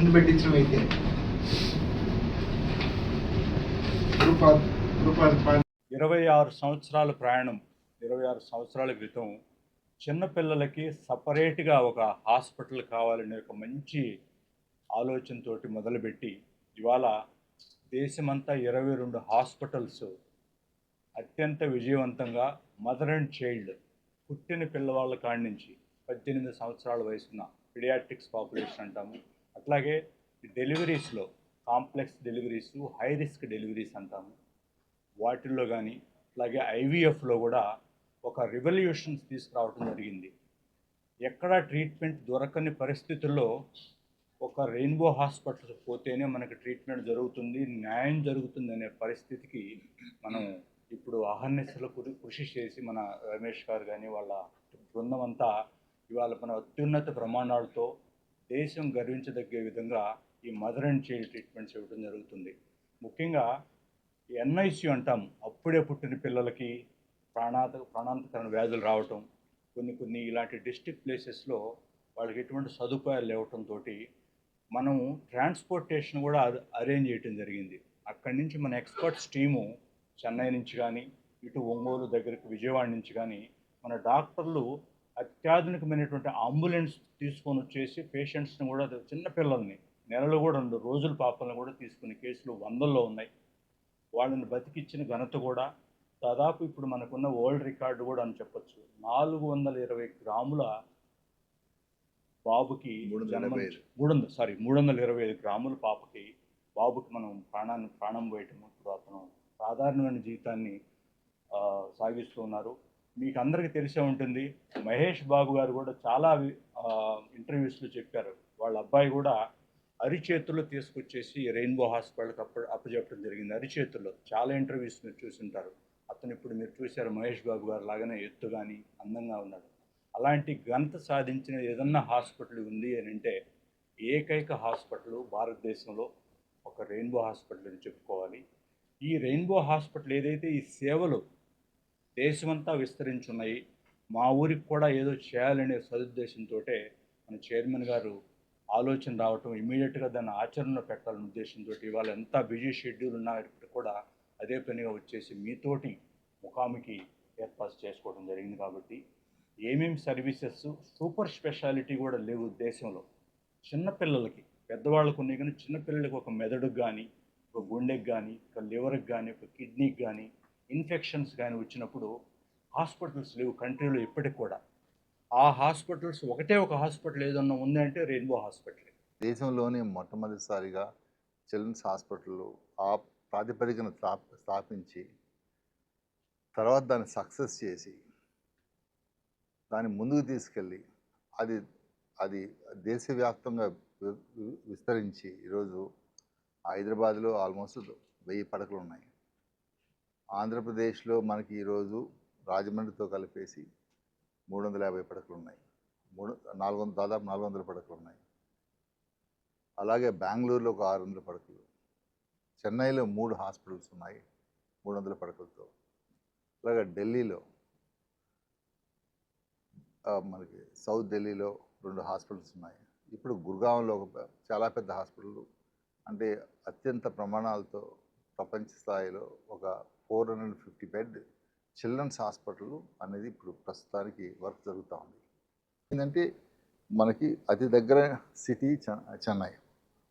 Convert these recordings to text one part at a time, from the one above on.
రెండు పెట్టించడం అయితే. ఇరవై ఆరు సంవత్సరాల ప్రయాణం ఇరవై ఆరు సంవత్సరాల క్రితం చిన్నపిల్లలకి సపరేట్గా ఒక హాస్పిటల్ కావాలనే ఒక మంచి ఆలోచనతోటి మొదలుపెట్టి ఇవాళ దేశమంతా ఇరవై రెండు హాస్పిటల్స్ అత్యంత విజయవంతంగా మదర్ అండ్ చైల్డ్ పుట్టిన పిల్లవాళ్ళ కాడి నుంచి పద్దెనిమిది సంవత్సరాల వయసున్న పిడియాట్రిక్స్ పాపులేషన్ అంటాము. అట్లాగే డెలివరీస్లో complex deliveries high risk deliveries అంటాము. వాటిల్లో కానీ అలాగే ఐవీఎఫ్లో కూడా ఒక రివల్యూషన్స్ తీసుకురావడం జరిగింది. ఎక్కడా ట్రీట్మెంట్ దొరకని పరిస్థితుల్లో ఒక రెయిన్బో హాస్పిటల్ పోతేనే మనకి ట్రీట్మెంట్ జరుగుతుంది న్యాయం జరుగుతుంది అనే పరిస్థితికి మనం ఇప్పుడు అహర్నిశలు కృషి చేసి మన రమేష్ గారు కానీ వాళ్ళ బృందం అంతా ఇవాళ మన అత్యున్నత ప్రమాణాలతో దేశం గర్వించదగ్గే విధంగా ఈ మదర్ అండ్ చైల్డ్ ట్రీట్మెంట్స్ ఇవ్వడం జరుగుతుంది. ముఖ్యంగా ఎన్ఐసి అంటాం అప్పుడే పుట్టిన పిల్లలకి ప్రాణాంత ప్రాణాంతకరణ వ్యాధులు రావటం కొన్ని కొన్ని ఇలాంటి డిస్ట్రిక్ట్ ప్లేసెస్లో వాళ్ళకి ఎటువంటి సదుపాయాలు లేవటంతో మనం ట్రాన్స్పోర్టేషన్ కూడా అరేంజ్ చేయటం జరిగింది. అక్కడి నుంచి మన ఎక్స్పర్ట్స్ టీము చెన్నై నుంచి కానీ ఇటు ఒంగోలు దగ్గరికి విజయవాడ నుంచి కానీ మన డాక్టర్లు అత్యాధునికమైనటువంటి అంబులెన్స్ తీసుకొని వచ్చేసి పేషెంట్స్ని కూడా చిన్న పిల్లల్ని నెలలు కూడా రెండు రోజుల పాపలను కూడా తీసుకునే కేసులు వందల్లో ఉన్నాయి. వాళ్ళని బతికిచ్చిన ఘనత కూడా దాదాపు ఇప్పుడు మనకున్న వరల్డ్ రికార్డు కూడా అని చెప్పొచ్చు. నాలుగు వందల ఇరవై గ్రాముల బాబుకి మూడు వందల సారీ మూడు వందల ఇరవై ఐదు గ్రాముల పాపకి బాబుకి మనం ప్రాణాన్ని ప్రాణం పోయటం ఇప్పుడు అతను సాధారణమైన జీవితాన్ని సాగిస్తూ ఉన్నారు. మీకు అందరికీ తెలిసే ఉంటుంది. మహేష్ బాబు గారు కూడా చాలా ఇంటర్వ్యూస్లో చెప్పారు. వాళ్ళ అబ్బాయి కూడా అరిచేతుల్లో తీసుకొచ్చేసి రెయిన్బో హాస్పిటల్కి అప్ప అప్పచెప్పడం జరిగింది. అరిచేతుల్లో చాలా ఇంటర్వ్యూస్ మీరు చూసుంటారు. అతను ఇప్పుడు మీరు చూశారు మహేష్ బాబు గారు లాగానే ఎత్తు కానీ అందంగా ఉన్నాడు. అలాంటి ఘనత సాధించిన ఏదన్నా హాస్పిటల్ ఉంది అని అంటే ఏకైక హాస్పిటల్ భారతదేశంలో ఒక రెయిన్బో హాస్పిటల్ అని చెప్పుకోవాలి. ఈ రెయిన్బో హాస్పిటల్ ఏదైతే ఈ సేవలు దేశమంతా విస్తరించున్నాయి. మా ఊరికి కూడా ఏదో చేయాలనే సదుద్దేశంతో మన చైర్మన్ గారు ఆలోచన రావటం ఇమీడియట్గా దాన్ని ఆచరణలో పెట్టాలనే ఉద్దేశంతో ఇవాళ ఎంత బిజీ షెడ్యూల్ ఉన్నప్పటికీ కూడా అదే పనిగా వచ్చేసి మీతోటి ముఖాముఖి ఏర్పాటు చేసుకోవడం జరిగింది కాబట్టి ఏమేమి సర్వీసెస్ సూపర్ స్పెషాలిటీ కూడా లేవు దేశంలో. చిన్నపిల్లలకి పెద్దవాళ్ళకు ఉన్నాయి కానీ చిన్నపిల్లలకి ఒక మెదడుకు కానీ ఒక గుండెకి కానీ ఒక లివర్కి కానీ ఒక కిడ్నీకి కానీ ఇన్ఫెక్షన్స్ కానీ వచ్చినప్పుడు హాస్పిటల్స్ లేవు కంట్రీలో ఇప్పటికి కూడా. ఆ హాస్పిటల్స్ ఒకటే ఒక హాస్పిటల్ ఏదన్నా ఉందంటే రెయిన్బో హాస్పిటల్. దేశంలోనే మొట్టమొదటిసారిగా చిల్డ్రన్స్ హాస్పిటల్ ఆ ప్రాతిపదికన స్థా- స్థాపించి తర్వాత దాన్ని సక్సెస్ చేసి దాన్ని ముందుకు తీసుకెళ్ళి అది అది దేశవ్యాప్తంగా విస్తరించి ఈరోజు హైదరాబాద్లో ఆల్మోస్ట్ వెయ్యి పడకలు ఉన్నాయి ఆంధ్రప్రదేశ్లో మనకి ఈరోజు రాజమండ్రితో కలిపేసి మూడు వందల యాభై పడకలు ఉన్నాయి మూడు నాలుగు వందల దాదాపు నాలుగు వందల పడకలు ఉన్నాయి అలాగే బెంగళూరులో ఒక ఆరు వందల పడకలు చెన్నైలో మూడు హాస్పిటల్స్ ఉన్నాయి మూడు వందల పడకలతో. అలాగే ఢిల్లీలో మనకి సౌత్ ఢిల్లీలో రెండు హాస్పిటల్స్ ఉన్నాయి. ఇప్పుడు గుర్గాంలో ఒక చాలా పెద్ద హాస్పిటల్ అంటే అత్యంత ప్రమాణాలతో ప్రపంచ స్థాయిలో ఒక four hundred fifty bed children's hospital అనేది ఇప్పుడు ప్రస్తుతానికి వర్క్ జరుగుతూ ఉంది. ఏంటంటే మనకి అతి దగ్గర సిటీ చె- చెన్నై.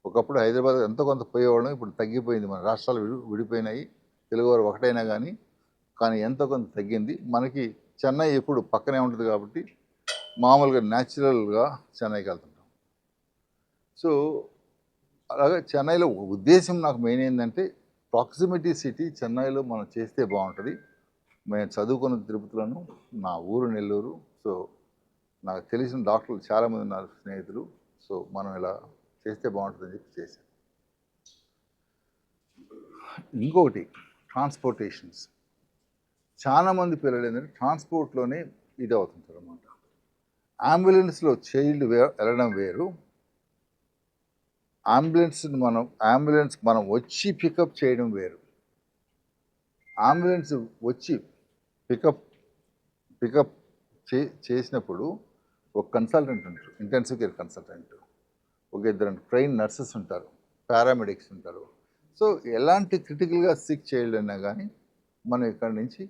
ఒకప్పుడు హైదరాబాద్ ఎంతో కొంత పోయేవాళ్ళం ఇప్పుడు తగ్గిపోయింది. మన రాష్ట్రాలు విడి విడిపోయినాయి. తెలుగువారు ఒకటైనా కానీ కానీ ఎంతో కొంత తగ్గింది. మనకి చెన్నై ఎప్పుడు పక్కనే ఉంటుంది కాబట్టి మామూలుగా న్యాచురల్గా చెన్నైకి వెళ్తుంటాం. సో అలాగే చెన్నైలో ఉద్దేశం నాకు మెయిన్ ఏంటంటే ప్రాక్సిమిటీ సిటీ చెన్నైలో మనం చేస్తే బాగుంటుంది. మేము చదువుకున్న తిరుపతిలోను నా ఊరు నెల్లూరు సో నాకు తెలిసిన డాక్టర్లు చాలామంది ఉన్నారు స్నేహితులు. సో మనం ఇలా చేస్తే బాగుంటుందని చెప్పి చేశాను ఇంకొకటి ట్రాన్స్పోర్టేషన్స్ చాలామంది పిల్లలు ఏంటంటే ట్రాన్స్పోర్ట్లోనే ఇది అవుతుంటారు అన్నమాట అంబులెన్స్లో చైల్డ్ వే వెళ్ళడం వేరు. అంబులెన్స్ని మనం అంబులెన్స్ మనం వచ్చి పికప్ చేయడం వేరు. అంబులెన్స్ వచ్చి పికప్ పికప్ చే చేసినప్పుడు ఒక కన్సల్టెంట్ ఉంటారు ఇంటెన్సివ్ కేర్ కన్సల్టెంట్. ఒక ఇద్దరు ట్రైన్ నర్సెస్ ఉంటారు పారామెడిక్స్ ఉంటారు. సో ఎలాంటి క్రిటికల్గా సిక్ చైల్డ్ అయినా కానీ మనం ఇక్కడ నుంచి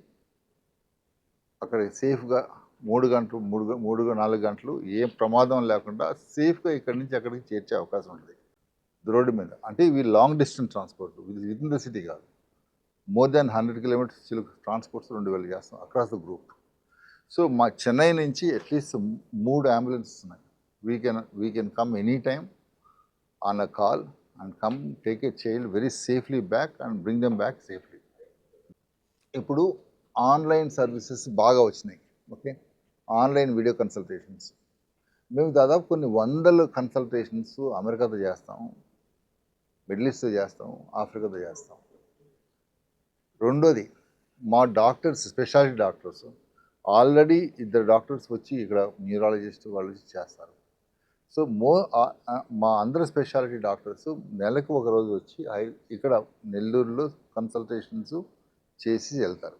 అక్కడ సేఫ్గా మూడు గంటలు మూడు మూడు నాలుగు గంటలు ఏ ప్రమాదం లేకుండా సేఫ్గా ఇక్కడి నుంచి అక్కడికి చేర్చే అవకాశం ఉంటుంది. రోడ్డు మీద. అంటే ఇవి long distance transport with in the city కాదు. మోర్ దాన్ హండ్రెడ్ కిలోమీటర్స్ చిలుకు ట్రాన్స్పోర్ట్స్ రెండు వేలు చేస్తాం అక్రాస్ ద గ్రూప్ సో మా చెన్నై నుంచి అట్లీస్ట్ మూడు అంబులెన్సెస్ ఉన్నాయి. We can we can come any time on a call and come take a child very safely back and bring them back safely ఇప్పుడు online services బాగా వచ్చినాయి. Okay online video consultations మేము దాదాపు కొన్ని వందల consultations అమెరికాతో చేస్తాం. మిడిల్ ఈస్ట్తో చేస్తాం ఆఫ్రికాతో చేస్తాం. రెండోది మా డాక్టర్స్ స్పెషాలిటీ డాక్టర్స్ ఆల్రెడీ ఇద్దరు డాక్టర్స్ వచ్చి ఇక్కడ న్యూరాలజిస్ట్ వాళ్ళు చేస్తారు. సో మో మా అందరు స్పెషాలిటీ డాక్టర్స్ నెలకు ఒక రోజు వచ్చి హై- ఇక్కడ నెల్లూరులో కన్సల్టేషన్స్ చేసి వెళ్తారు.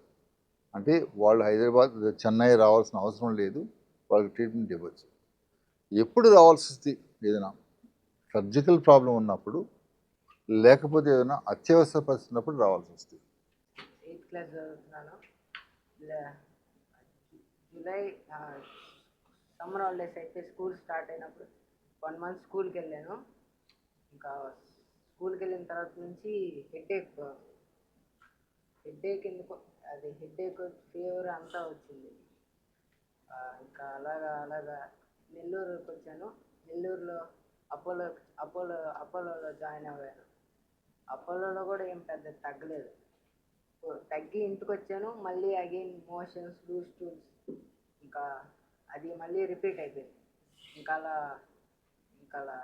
అంటే వాళ్ళు హైదరాబాద్ చెన్నై రావాల్సిన అవసరం లేదు వాళ్ళకి ట్రీట్మెంట్ ఇవ్వచ్చు. ఎప్పుడు రావాల్సి వస్తుంది ఏదైనా సర్జికల్ ప్రాబ్లం ఉన్నప్పుడు లేకపోతే ఏదైనా అత్యవసర పరిస్థితున్నప్పుడు రావాల్సి వస్తుంది. ఎయిత్ క్లాస్ చదువుతున్నాను. జూలై సమ్మర్ హాలిడేస్ అయితే స్కూల్ స్టార్ట్ అయినప్పుడు వన్ మంత్ స్కూల్కి వెళ్ళాను. ఇంకా స్కూల్కి వెళ్ళిన తర్వాత నుంచి హెడేక్ హెడేక్ ఎందుకు అది హెడేక్ ఫీవర్ అంతా వచ్చింది. ఇంకా అలాగా అలాగా నెల్లూరుకి వచ్చాను. నెల్లూరులో అపోలో అపోలో అపోలోలో జాయిన్ అయ్యాను. అపోలోలో కూడా ఏం పెద్ద తగ్గలేదు. తగ్గి ఇంటికి వచ్చాను మళ్ళీ అగైన్ మోషన్స్ లూస్ టూల్స్ ఇంకా అది మళ్ళీ రిపీట్ అయిపోయింది. ఇంకా అలా ఇంకా అలా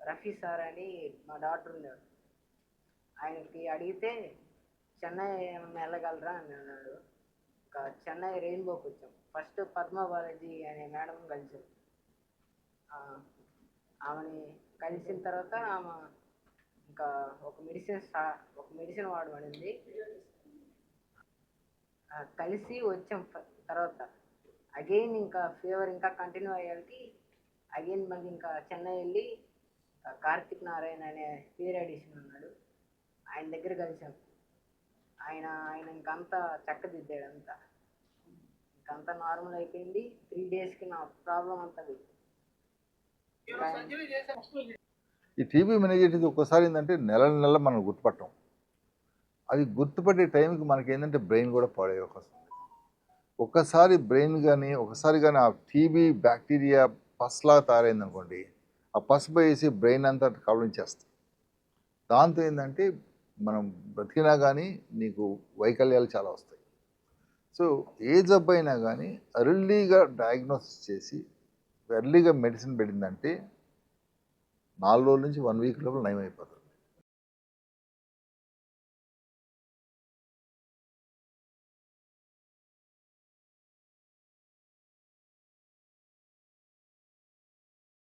రఫీ సార్ అని మా డాక్టర్ ఉన్నాడు ఆయనకి అడిగితే చెన్నై ఏమన్నా వెళ్ళగలరా? అని అన్నాడు. ఇంకా చెన్నై రెయిన్బోకి వచ్చాం. ఫస్ట్ పద్మ బాలాజీ అనే మేడం కలిసాం ఆమెని కలిసిన తర్వాత ఆమె ఇంకా ఒక మెడిసిన్ ఒక మెడిసిన్ వాడబడింది కలిసి వచ్చాం తర్వాత. అగైన్ ఇంకా ఫీవర్ ఇంకా కంటిన్యూ అయ్యేకి అగైన్ మళ్ళీ ఇంకా చెన్నై వెళ్ళి కార్తిక్ నారాయణ అనే పీరియడిషన్ ఉన్నాడు. ఆయన దగ్గర కలిసాం. ఆయన ఆయన ఇంకంతా చక్కదిద్దాడు అంతా. ఇంకంతా నార్మల్ అయిపోయింది. త్రీ డేస్కి నా ప్రాబ్లం అంతా పోయింది. ఈ టీబీ మెనిజైటిస్ ఒక్కసారి ఏంటంటే నెల నెల మనం గుర్తుపట్టం అది గుర్తుపట్టే టైంకి మనకి ఏంటంటే బ్రెయిన్ కూడా పాడే అవకాశం ఒక్కసారి బ్రెయిన్ కానీ ఒకసారి కానీ ఆ టీబీ బ్యాక్టీరియా పస్లా తయారైంది అనుకోండి ఆ పసుపు వేసి బ్రెయిన్ అంతా కవలించేస్తుంది దాంతో ఏంటంటే మనం బ్రతికినా కానీ నీకు వైకల్యాలు చాలా వస్తాయి. సో ఏ జబ్బు అయినా కానీ ఎర్లీగా డయాగ్నోసిస్ చేసి ఎర్లీగా మెడిసిన్ పెట్టిందంటే నాలుగు రోజుల నుంచి వన్ వీక్ లోపల నయం అయిపోతుంది